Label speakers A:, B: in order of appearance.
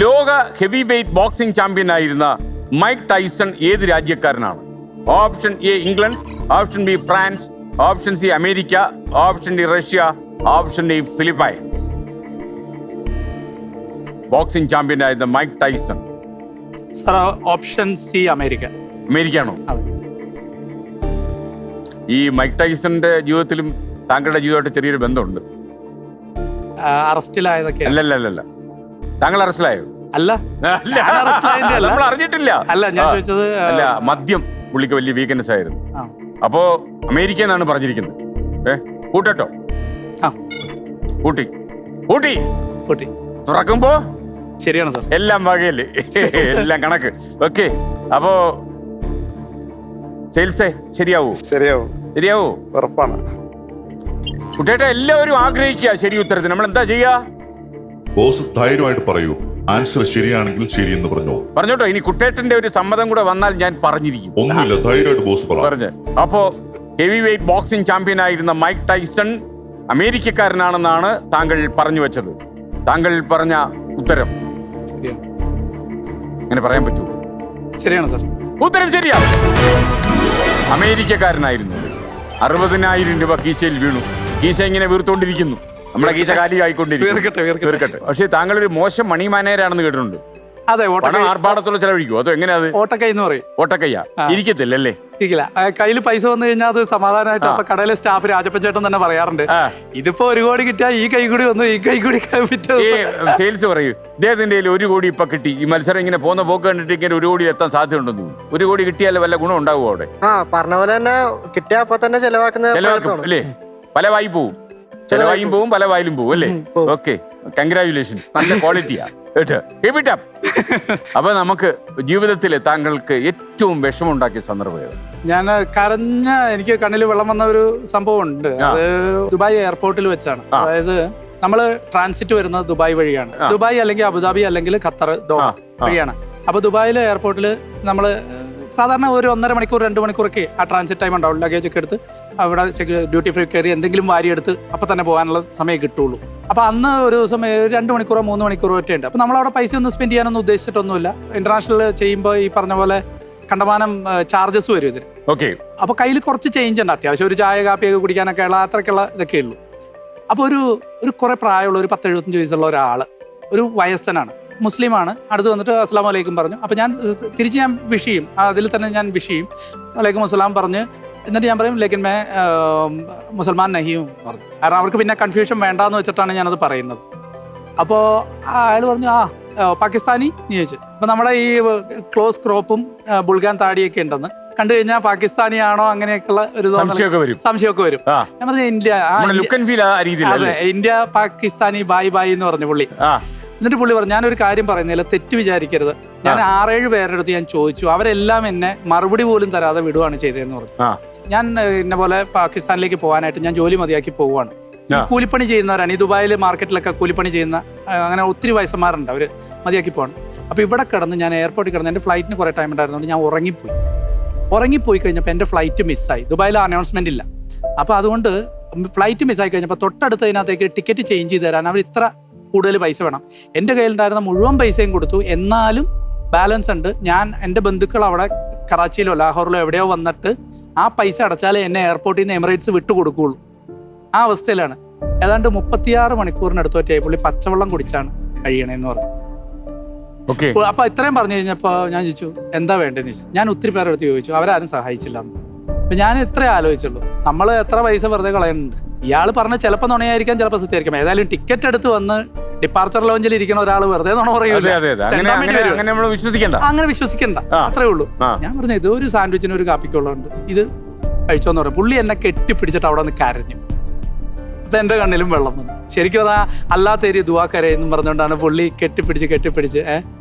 A: ലോക heavy weight boxing champion ആയിരുന്ന Mike Tyson ഏത് രാജ്യക്കാരനാണ്? Option A England option B France option C America option D Russia option D Philippines. Boxing champion ആയിരുന്ന Mike Tyson.
B: Sir option C America.
A: അമേരിക്കയാണോ? ഈ Mike ടൈസന്റെ ജീവിതത്തിലും താങ്കളുടെ ജീവിതമായിട്ട് ചെറിയൊരു ബന്ധമുണ്ട്.
B: അറസ്റ്റിലായതൊക്കെ
A: അല്ലല്ലല്ല താങ്കൾ അറസ്റ്റിലായോ
B: അല്ല.
A: നമ്മൾ അറിഞ്ഞിട്ടില്ല.
B: അല്ല ഞാൻ ചോദിച്ചത്
A: അല്ല മദ്യം പുള്ളിക്ക് വലിയ വീക്ക്നെസ് ആയിരുന്നു. അപ്പോ അമേരിക്ക എന്നാണ് പറഞ്ഞിരിക്കുന്നത്. ഏ? കൂട്ടട്ടോ?
B: ആ.
A: കൂട്ടി. കൂട്ടി.
B: പൊട്ടി
A: തുറക്കുമ്പോ?
B: ശരിയാണ് സാർ.
A: എല്ലാം വകയല്ലേ? എല്ലാം കണക്ക്. ഓക്കെ. അപ്പോ സെയിൽസേ ശരിയാവൂ?
C: ശരിയാവും.
A: ശരിയാവൂ?
C: ഉറപ്പാണ്.
A: കുട്ടിയേട്ട എല്ലാവരും ആഗ്രഹിക്കുക ശരി ഉത്തരത്തിന്. നമ്മൾ എന്താ ചെയ്യാ?
D: ബോസ് ധൈര്യമായിട്ട് പറയൂ. ആൻസർ ശരിയാണെങ്കിൽ ശരി എന്ന് പറഞ്ഞു.
A: പറഞ്ഞോട്ടോ ഇനി കുട്ടേട്ടന്റെ ഒരു സമ്മതം കൂടെ വന്നാൽ ഞാൻ പറഞ്ഞിരിക്കും.
D: ഒന്നുമില്ല ധൈര്യമായിട്ട് ബോസ് പറഞ്ഞു
A: പറഞ്ഞ്. അപ്പോ ഹെവി വെയിറ്റ് ബോക്സിംഗ് ചാമ്പ്യൻ ആയിരുന്ന മൈക്ക് ടൈസൺ അമേരിക്കക്കാരനാണെന്നാണ് താങ്കൾ പറഞ്ഞു വെച്ചത്. താങ്കൾ പറഞ്ഞ ഉത്തരം.
B: ശരിയാണ്.
A: അങ്ങനെ പറയാൻ പറ്റൂ.
B: ശരിയാണ് സാർ.
A: ഉത്തരം ശരിയാ. അമേരിക്കക്കാരനായിരുന്നു. അറുപതിനായിരം രൂപ കീശയിൽ വീണു. കീശ ഇങ്ങനെ വീർത്തോണ്ടിരിക്കുന്നു. നമ്മുടെ കീശ കാലി പക്ഷെ താങ്കൾ ഒരു മോശം മണി മാനേജരാണെന്ന് കേട്ടിട്ടുണ്ട്.
B: അതെ
A: പണം
B: ഓട്ടക്കൈ
A: ആർഭാടത്തോളം ചെലവഴിക്കുമോ അതോ എങ്ങനെയാ അത്?
B: ഓട്ടക്കൈ എന്ന് പറയും. ഓട്ടക്കയ്യ.
A: ഇരിക്കത്തില്ലല്ലേ?
B: ഇരിക്കില്ല. കയ്യിൽ പൈസ വന്നു കഴിഞ്ഞാൽ അത് സമാധാനമായിട്ട് അപ്പൊ കടയിലെ സ്റ്റാഫ് രാജപ്പൻ ചേട്ടൻ തന്നെ പറയാറുണ്ട്. ഇതിപ്പോ ഒരു കോടി കിട്ടിയാൽ ഈ കൈ കൂടി വന്നു ഈ കൈ കൂടി
A: സെയിൽസ് പറയൂ. ഇദ്ദേഹത്തിന്റെ ഒരു കോടി ഇപ്പൊ കിട്ടി. ഈ മത്സരം ഇങ്ങനെ പോകുന്ന പോക്ക് കണ്ടിട്ട് ഇങ്ങനെ ഒരു കോടി എത്താൻ സാധ്യതയുണ്ടെന്ന് ഒരു കോടി കിട്ടിയാലേ വല്ല ഗുണം ഉണ്ടാവുമോ അവിടെ?
E: ആ പറഞ്ഞ പോലെ തന്നെ കിട്ടിയ അപ്പൊ തന്നെ ചെലവാക്കുന്ന
A: ചെലവാക്കും അല്ലേ? പല വായി പോവും. ചെലവായും പോവും പല വായിലും പോവും അല്ലേ. ഓക്കെ കൺഗ്രാചുലേഷൻസ് നല്ല ക്വാളിറ്റിയാ കേട്ടോ Keep it up. അപ്പൊ നമുക്ക് ജീവിതത്തിൽ താങ്കൾക്ക് ഏറ്റവും വിഷമുണ്ടാക്കിയ സന്ദർഭം?
B: ഞാൻ കരഞ്ഞ എനിക്ക് കണ്ണിൽ വെള്ളം വന്ന ഒരു സംഭവം ഉണ്ട്. അത് ദുബായ് എയർപോർട്ടിൽ വെച്ചാണ് അതായത് നമ്മൾ ട്രാൻസിറ്റ് വരുന്നത് ദുബായ് വഴിയാണ്. ദുബായ് അല്ലെങ്കിൽ അബുദാബി അല്ലെങ്കിൽ ഖത്തർ ദോഹ. വഴിയാണ് അപ്പൊ ദുബായിലെ എയർപോർട്ടിൽ നമ്മൾ സാധാരണ ഒരു ഒന്നര മണിക്കൂർ രണ്ട് മണിക്കൂറൊക്കെ ആ ട്രാൻസിറ്റ് ടൈം ഉണ്ടാവും. ലഗേജ് ഒക്കെ എടുത്ത് അവിടെ ഡ്യൂട്ടി ഫ്രീ കയറി എന്തെങ്കിലും വാരിയെടുത്ത് അപ്പൊ തന്നെ പോകാനുള്ള സമയം കിട്ടുള്ളൂ. അപ്പൊ അന്ന് ഒരു ദിവസം രണ്ട് മണിക്കൂറോ മൂന്ന് മണിക്കൂറോ ഒറ്റ ഉണ്ട്. അപ്പൊ നമ്മൾ അവിടെ പൈസ ഒന്നും സ്പെൻഡ് ചെയ്യാനൊന്നും ഉദ്ദേശിച്ചിട്ടൊന്നുമില്ല. ഇന്റർനാഷണൽ ചെയ്യുമ്പോൾ ഈ പറഞ്ഞ പോലെ കണ്ടമാനം ചാർജസ് വരും ഇതിന്.
A: ഓക്കെ
B: അപ്പോൾ കയ്യിൽ കുറച്ച് ചേഞ്ച് ഉണ്ട് അത്യാവശ്യം. ഒരു ചായ കാപ്പിയൊക്കെ കുടിക്കാനൊക്കെ ഉള്ള അത്രയ്ക്കുള്ള ഇതൊക്കെ ഉള്ളൂ അപ്പോൾ ഒരു ഒരു കുറേ പ്രായമുള്ള ഒരു പത്ത് എഴുപത്തഞ്ച് വയസ്സുള്ള ഒരാൾ ഒരു വയസ്സനാണ്. മുസ്ലിമാണ്. അടുത്ത് വന്നിട്ട് അസ്ലാം വലൈക്കും പറഞ്ഞു. അപ്പോൾ ഞാൻ തിരിച്ച് ഞാൻ വിഷ് ചെയ്യും. അതിൽ തന്നെ ഞാൻ വിഷ് ചെയ്യും. വലൈക്കും അസ്സലാം പറഞ്ഞ് എന്നിട്ട് ഞാൻ പറയും ലേക്കിൻ മേ മുസൽമാൻ നഹിയും പറഞ്ഞു. കാരണം അവർക്ക് പിന്നെ കൺഫ്യൂഷൻ വേണ്ടാന്ന് വെച്ചിട്ടാണ് ഞാനത് പറയുന്നത്. അപ്പോൾ അയാൾ പറഞ്ഞു ആ പാകിസ്ഥാനി? എന്ന് ചോദിച്ചു. അപ്പം നമ്മുടെ ഈ ക്ലോസ് ക്രോപ്പും ബുൾഗാൻ താടിയൊക്കെ ഉണ്ടെന്ന് കണ്ടു കഴിഞ്ഞാൽ പാകിസ്ഥാനിയാണോ അങ്ങനെയൊക്കെയുള്ള ഒരു
A: സംശയമൊക്കെ വരും.
B: ഞാൻ പറഞ്ഞു India India- Pakistani bye bye എന്ന് പറഞ്ഞു പുള്ളി. എന്നിട്ട് പുള്ളി പറഞ്ഞു ഞാനൊരു കാര്യം പറയുന്നില്ല തെറ്റ് വിചാരിക്കരുത്. ഞാൻ ആറേഴ് പേരുടെ അടുത്ത് ഞാൻ ചോദിച്ചു. അവരെല്ലാം എന്നെ മറുപടി പോലും തരാതെ വിടുവാണ് ചെയ്തതെന്ന് പറഞ്ഞു. ഞാൻ എന്നെ ഇന്ന പോലെ പാകിസ്ഥാനിലേക്ക് പോകാനായിട്ട് ഞാൻ ജോലി മതിയാക്കി പോവുകയാണ് കൂലിപ്പണി ചെയ്യുന്നവരാണ്. ഈ ദുബായിൽ മാർക്കറ്റിലൊക്കെ കൂലിപ്പണി ചെയ്യുന്ന അങ്ങനെ ഒത്തിരി വയസ്സന്മാരുണ്ട്. അവർ മതിയാക്കി പോകണം അപ്പോൾ ഇവിടെ കിടന്ന് ഞാൻ എയർപോർട്ടിൽ കിടന്ന് എന്റെ ഫ്ലൈറ്റിന് കുറേ ടൈം ഉണ്ടായിരുന്നുകൊണ്ട് ഞാൻ ഉറങ്ങിപ്പോയി. ഉറങ്ങിപ്പോയി കഴിഞ്ഞപ്പോൾ എന്റെ ഫ്ലൈറ്റ് മിസ്സായി. ദുബായിൽ അനൗൺസ്മെന്റ് ഇല്ല. അപ്പോൾ അതുകൊണ്ട് ഫ്ലൈറ്റ് മിസ്സായി കഴിഞ്ഞപ്പോൾ തൊട്ടടുത്തതിനകത്തേക്ക് ടിക്കറ്റ് ചേഞ്ച് ചെയ്ത് തരാൻ അവർ ഇത്ര കൂടുതൽ പൈസ വേണം. എന്റെ കയ്യിലുണ്ടായിരുന്ന മുഴുവൻ പൈസയും കൊടുത്തു. എന്നാലും ബാലൻസ് ഉണ്ട്. ഞാൻ എന്റെ ബന്ധുക്കൾ അവിടെ കറാച്ചിയിലോ ലാഹോറിലോ എവിടെയോ വന്നിട്ട് ആ പൈസ അടച്ചാലേ എന്നെ എയർപോർട്ടിൽ നിന്ന് എമിറേറ്റ്സ് വിട്ടു കൊടുക്കുകയുള്ളൂ. ആ അവസ്ഥയിലാണ്. ഏതാണ്ട് മുപ്പത്തിയാറ് മണിക്കൂറിനടുത്ത് ഒറ്റയായി പുള്ളി പച്ചവെള്ളം കുടിച്ചാണ് കഴിയണേന്ന് പറഞ്ഞു. അപ്പൊ ഇത്രയും പറഞ്ഞു കഴിഞ്ഞപ്പോൾ ഞാൻ ചോദിച്ചു എന്താ വേണ്ടതെന്ന് ചോദിച്ചു? ഞാൻ ഒത്തിരി പേരെ അടുത്ത് ചോദിച്ചു അവരാരും സഹായിച്ചില്ല അപ്പൊ ഞാൻ ഇത്രേ ആലോചിച്ചുള്ളൂ. നമ്മൾ എത്ര പൈസ വെറുതെ കളയുന്നുണ്ട്. ഇയാൾ പറഞ്ഞ ചിലപ്പോൾ നുണയായിരിക്കാം ചിലപ്പോൾ സത്യമായിരിക്കാം. ഏതായാലും ടിക്കറ്റ് എടുത്ത് വന്ന് ഡിപ്പാർച്ചർ ലോഞ്ചിൽ ഇരിക്കുന്ന ഒരാൾ വെറുതെ നുണ
A: അതെ
B: പറയൂല
A: അതെ അതെ. അങ്ങനെ
B: തെണ്ടാൻ വേണ്ടി
A: അങ്ങനെ അങ്ങനെ നമ്മൾ വിശ്വസിക്കണ്ട
B: അങ്ങനെ വിശ്വസിക്കണ്ട. അത്രേ ഉള്ളൂ.
A: ആ.
B: ഞാൻ പറഞ്ഞു ഇത് ഒരു സാൻഡ്വിച്ചിന് ഒരു കാപ്പിക്കുള്ളതുണ്ട് ഇത് കഴിച്ചോന്ന് പറഞ്ഞു പുള്ളി എന്നെ കെട്ടിപ്പിടിച്ചിട്ട് അവിടെ നിന്ന് കരഞ്ഞു. അപ്പൊ എന്റെ കണ്ണിലും വെള്ളം വന്നു. ശരിക്കും പറഞ്ഞാൽ അല്ലാത്ത ഏരിയ ദുവാക്കരയെന്നും പറഞ്ഞുകൊണ്ടാണ് പുള്ളി കെട്ടിപ്പിടിച്ച് കെട്ടിപ്പിടിച്ച് ഏഹ്